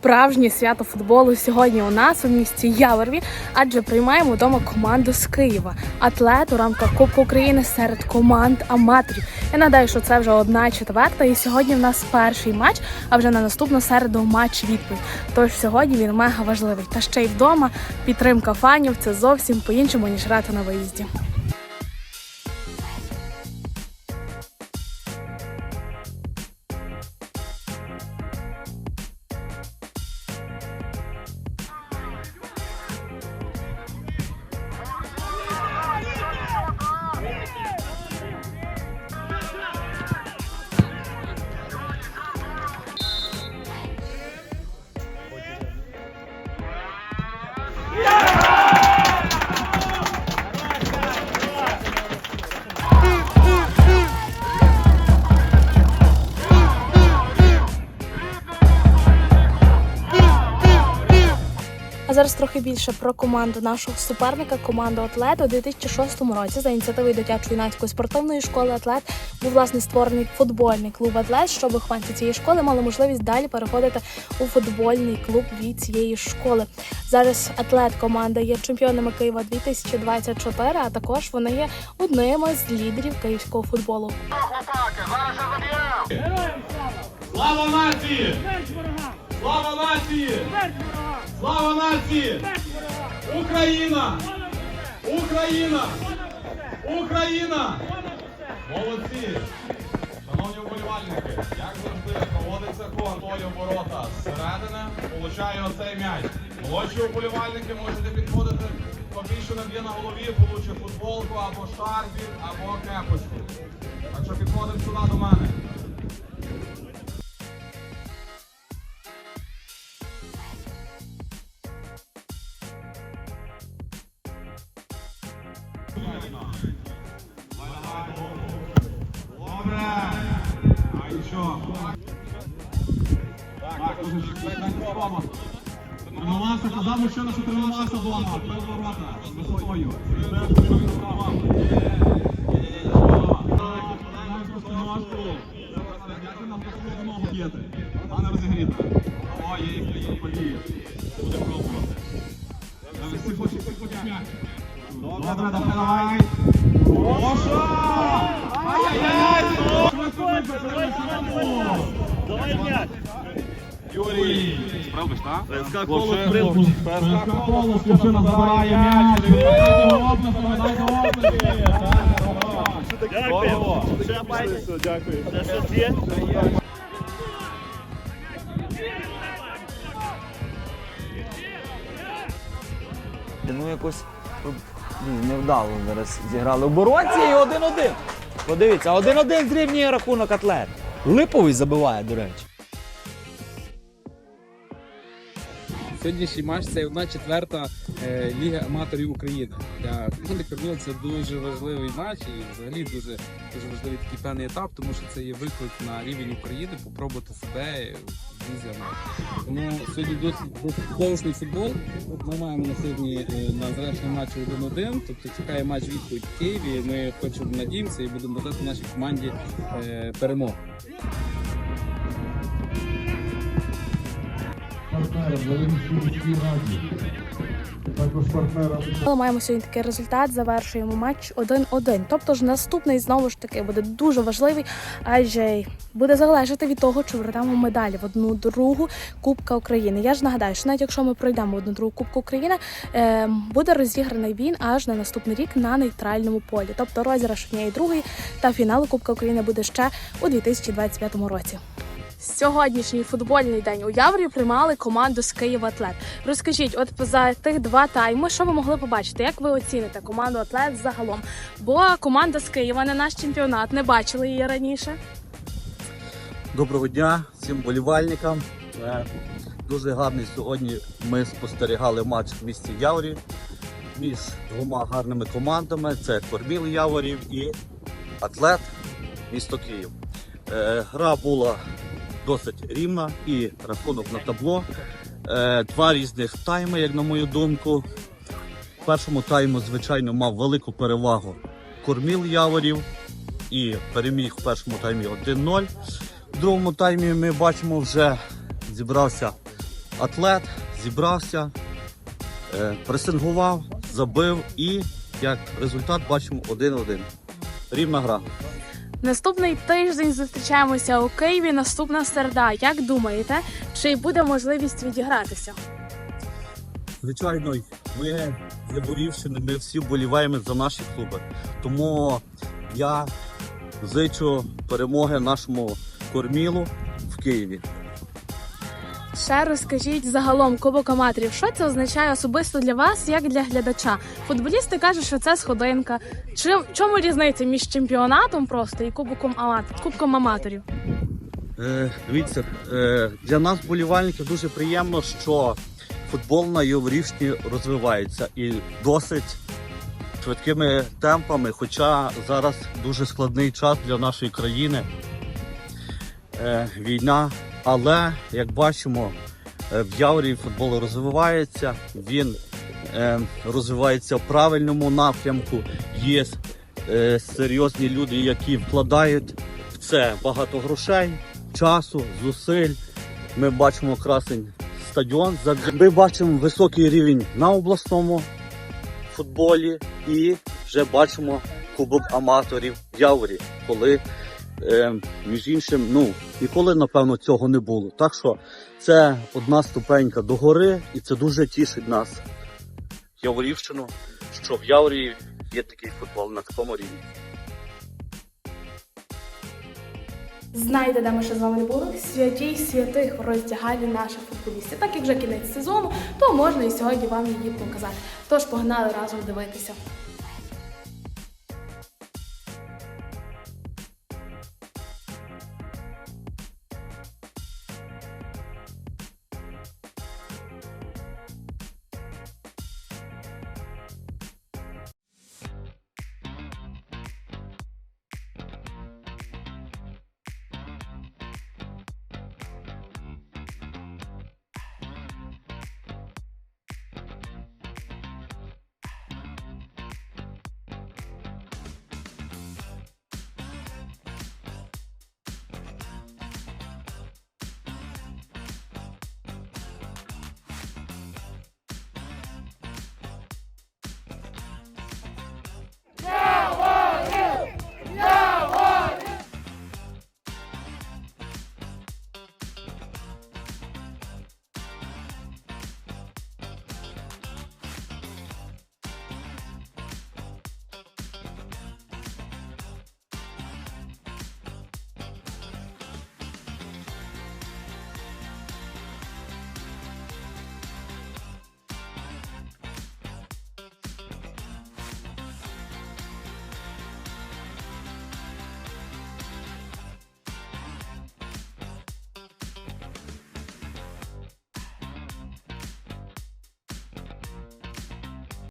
справжнє свято футболу сьогодні у нас у місті Яворві, адже приймаємо вдома команду з Києва. Атлет у рамках Кубку України серед команд аматорів. Я нагадаю, що це вже одна четверта, і сьогодні в нас перший матч, а вже на наступну середу матч відповідь. Тож сьогодні він мега важливий. Та ще й вдома підтримка фанів це зовсім по-іншому ніж грати на виїзді. А зараз трохи більше про команду нашого суперника, команду Атлет. У 2006 році за ініціативою дитячо-юнацької спортивної школи Атлет був власне створений футбольний клуб Атлет, щоб вихованці цієї школи мали можливість далі переходити у футбольний клуб від цієї школи. Зараз Атлет команда є чемпіонами Києва 2024, а також вони є одними з лідерів київського футболу. Слава нації! Слава нації! Слава нації! Україна! Україна! Україна! Молодці! Шановні вболівальники, як завжди проводиться контроль оборота зсередини, получає оцей м'яч. Молодші вболівальники можете підходити, побільше наб'є на голові, получить футболку або шарфік, або кепочку. Так що підходимо сюди до мене. Тренувався, казав мужчина, що тренувався вдома. Без ворота, з висотою. Без що він тренував. Знаємо просто ножку. Як ви нам просто ногу б'єте? А не розігріти. О, є їх є події. Буде пробувати. Всі хочуть, всі хочуть м'яч. Добре, давай, давай. Оша! Ай-яй-яй! Швидко, швидко, Давай м'яч. Юрій! Справиш, так? СК ПСК Колос, Левчина забирає м'яч. Відповідайте оплески, відповідайте оплески. Дякую. Дякую. Ще щось є? Ну якось ну, невдало зараз зіграли в оборонці і 1-1. Подивіться, 1-1 зрівнює рахунок атлет. Липовий забиває, до речі. Сьогоднішній матч це одна четверта е, Ліги аматорів України. Для команди Корніл це дуже важливий матч і взагалі дуже, дуже важливий такий певний етап, тому що це є виклик на рівень України, попробувати себе в лізі аматорів. Тому сьогодні досить довший футбол. Ми маємо на сьогодні е, на завершення матчу 1-1, тобто чекає матч відповідь в Києві. Ми хочемо надіємося і будемо бажати нашій команді е, партнерам Але маємо сьогодні такий результат. Завершуємо матч 1-1. Тобто ж наступний знову ж таки буде дуже важливий, адже буде залежати від того, чи вернемо медалі в одну другу Кубка України. Я ж нагадаю, що навіть якщо ми пройдемо одну другу Кубку України, е, буде розіграний він аж на наступний рік на нейтральному полі. Тобто розіграш однієї другої та фіналу Кубка України буде ще у 2025 році. Сьогоднішній футбольний день у Яврі приймали команду з Києва Атлет. Розкажіть, от за тих два тайми, що ви могли побачити? Як ви оціните команду Атлет загалом? Бо команда з Києва на наш чемпіонат не бачили її раніше. Доброго дня всім болівальникам. Е, Дуже гарний сьогодні ми спостерігали матч в місті Яворів між двома гарними командами. Це Корміл Яворів і Атлет місто Київ. Е, Гра була досить рівна і рахунок на табло. Е, Два різних тайми, як на мою думку. В першому тайму, звичайно, мав велику перевагу Корміл Яворів і переміг в першому таймі 1-0. В другому таймі ми бачимо, вже зібрався атлет зібрався, е, пресингував, забив і як результат бачимо 1-1. Рівна гра. Наступний тиждень зустрічаємося у Києві. Наступна середа. Як думаєте, чи буде можливість відігратися? Звичайно, ми з Борівщини, ми всі вболіваємо за наші клуби. Тому я зичу перемоги нашому кормілу в Києві. Ще розкажіть загалом Кубок аматорів, що це означає особисто для вас, як для глядача. Футболісти кажуть, що це сходинка. Чи в чому різниця між чемпіонатом просто і кубком аматорів? Кубком аматорів? Е, дивіться, е, для нас, болівальників, дуже приємно, що футбол на Яворівщині розвивається і досить швидкими темпами, хоча зараз дуже складний час для нашої країни. Е, війна. Але як бачимо, е, в Яворі футбол розвивається, він е, розвивається в правильному напрямку. Є е, серйозні люди, які вкладають в це багато грошей, часу, зусиль. Ми бачимо красень стадіон. Ми бачимо високий рівень на обласному футболі і вже бачимо кубок аматорів в Яворі, коли е, між іншим, ну ніколи напевно цього не було. Так що це одна ступенька догори, і це дуже тішить нас, Яворівщину, що в Яворі є такий футбол на такому рівні. Знаєте, де ми ще з вами були? Святій святих в роздягалі наших футболістів. Так як вже кінець сезону, то можна і сьогодні вам її показати. Тож погнали разом дивитися.